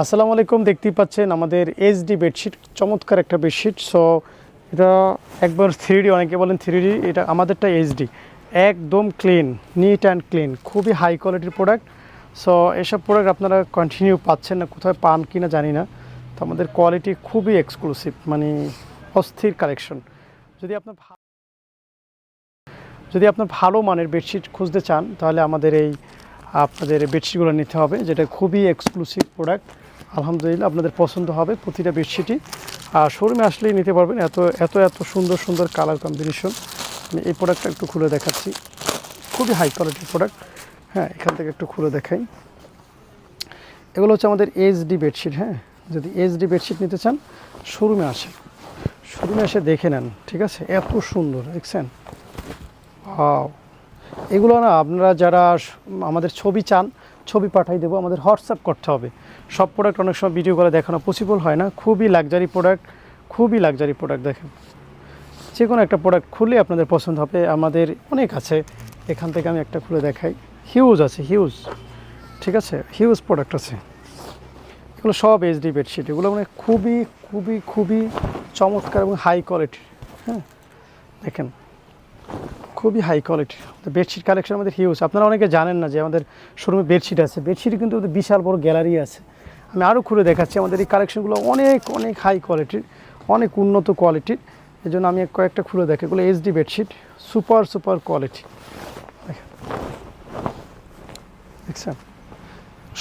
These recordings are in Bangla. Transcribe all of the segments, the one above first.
আসসালামু আলাইকুম, দেখতেই পাচ্ছেন আমাদের এইচডি বেডশিট চমৎকার একটা বেডশিট সো এটা একবার থ্রি অনেকে বলেন থ্রি এটা আমাদেরটা এইচডি একদম ক্লিন নিট অ্যান্ড ক্লিন খুবই হাই কোয়ালিটির প্রোডাক্ট সো এসব প্রোডাক্ট আপনারা কন্টিনিউ পাচ্ছেন না, কোথায় পান কি না জানি না। তো আমাদের কোয়ালিটি খুবই এক্সক্লুসিভ মানে অস্থির কালেকশন যদি আপনার যদি আপনার ভালো মানের বেডশিট খুঁজতে চান, তাহলে আমাদের এই, আপনাদের বেডশিটগুলো নিতে হবে, যেটা খুবই এক্সক্লুসিভ প্রোডাক্ট আলহামদুলিল্লাহ, আপনাদের পছন্দ হবে প্রতিটা বেডশিটই। আর শোরুমে আসলেই নিতে পারবেন এত এত এত সুন্দর সুন্দর কালার কম্বিনেশন। আমি এই প্রোডাক্টটা একটু খুলে দেখাচ্ছি। খুবই হাই কোয়ালিটির প্রোডাক্ট হ্যাঁ এখান থেকে একটু খুলে দেখাই। এগুলো হচ্ছে আমাদের এইচডি বেডশিট হ্যাঁ? যদি এইচডি বেডশিট নিতে চান, শোরুমে আসেন শোরুমে এসে দেখে নেন, ঠিক আছে? এত সুন্দর, দেখছেন! এগুলো না আপনারা যারা আমাদের ছবি চান ছবি পাঠাই দেবো, আমাদের হোয়াটসঅ্যাপ করতে হবে। সব প্রোডাক্ট অনেক সময় ভিডিও করে দেখানো পসিবল হয় না। খুবই লাক্সারি প্রোডাক্ট খুবই লাক্সারি প্রোডাক্ট দেখেন। যে কোনো একটা প্রোডাক্ট খুলে আপনাদের পছন্দ হবে। আমাদের অনেক আছে। এখান থেকে আমি একটা খুলে দেখাই। হিউজ আছে হিউজ ঠিক আছে? হিউজ প্রোডাক্ট আছে। এগুলো সব এইচডি বেডশিট এগুলো মানে খুবই খুবই খুবই চমৎকার এবং হাই কোয়ালিটির হ্যাঁ? দেখেন। খুবই হাই কোয়ালিটি বেডশিট কালেকশন আমাদের হিউজ আপনারা অনেকে জানেন না যে আমাদের শোরুমে বেডশিট আছে। বেডশিট কিন্তু আমাদের বিশাল বড় গ্যালারি আছে। আমি আরও খুলে দেখাচ্ছি, আমাদের এই কালেকশনগুলো অনেক অনেক হাই কোয়ালিটির অনেক উন্নত কোয়ালিটির এই জন্য আমি কয়েকটা খুলে দেখি। এগুলো HD bedsheet super super quality দেখছেন?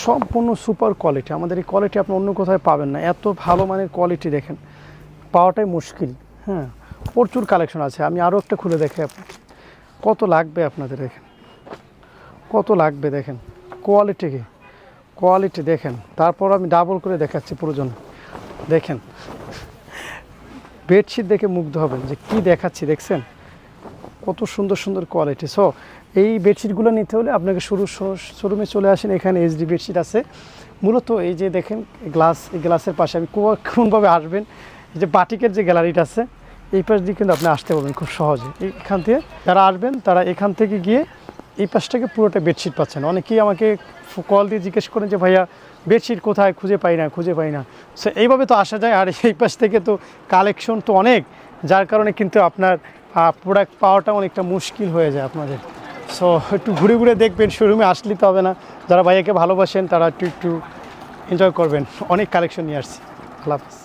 সম্পূর্ণ সুপার কোয়ালিটি আমাদের এই কোয়ালিটি আপনি অন্য কোথায় পাবেন না। এত ভালো মানের কোয়ালিটি দেখেন। পাওয়াটাই মুশকিল। হ্যাঁ প্রচুর কালেকশন আছে। আমি আরও একটা খুলে দেখে আপনাকে। কত লাগবে আপনাদের দেখেন কত লাগবে দেখেন? কোয়ালিটি কি? কোয়ালিটি দেখেন। তারপর আমি ডাবল করে দেখাচ্ছি প্রয়োজন। দেখেন। বেডশিট দেখে মুগ্ধ হবেন যে কি দেখাচ্ছি, দেখছেন? কত সুন্দর সুন্দর কোয়ালিটি সো এই বেডশিটগুলো নিতে হলে আপনাকে শুরু শোরুমে চলে আসেন। এখানে এইচডি বেডশিট আছে। মূলত এই যে দেখেন গ্লাস এই গ্লাসের পাশে আমি কোনভাবে আসবেন? এই যে বাটিকের যে গ্যালারিটা আছে এই পাশ দিয়ে কিন্তু আপনি আসতে পারবেন খুব সহজে। এখান থেকে যারা আসবেন, তারা এখান থেকে গিয়ে এই পাশটাকে পুরোটা বেডশিট পাচ্ছেন। অনেকেই আমাকে কল দিয়ে জিজ্ঞেস করেন যে, ভাইয়া, বেডশিট কোথায়? খুঁজে পাই না, খুঁজে পাই না। সো এইভাবে তো আসা যায়। আর এই পাশ থেকে তো কালেকশন তো অনেক, যার কারণে কিন্তু আপনার প্রোডাক্ট পাওয়াটা অনেকটা মুশকিল হয়ে যায় আপনাদের। সো একটু ঘুরে ঘুরে দেখবেন, শোরুমে আসলে তো হবে না। যারা ভাইয়াকে ভালোবাসেন, তারা একটু একটু এনজয় করবেন। অনেক কালেকশন নিয়ে আসছি। আল্লাহ হাফিজ।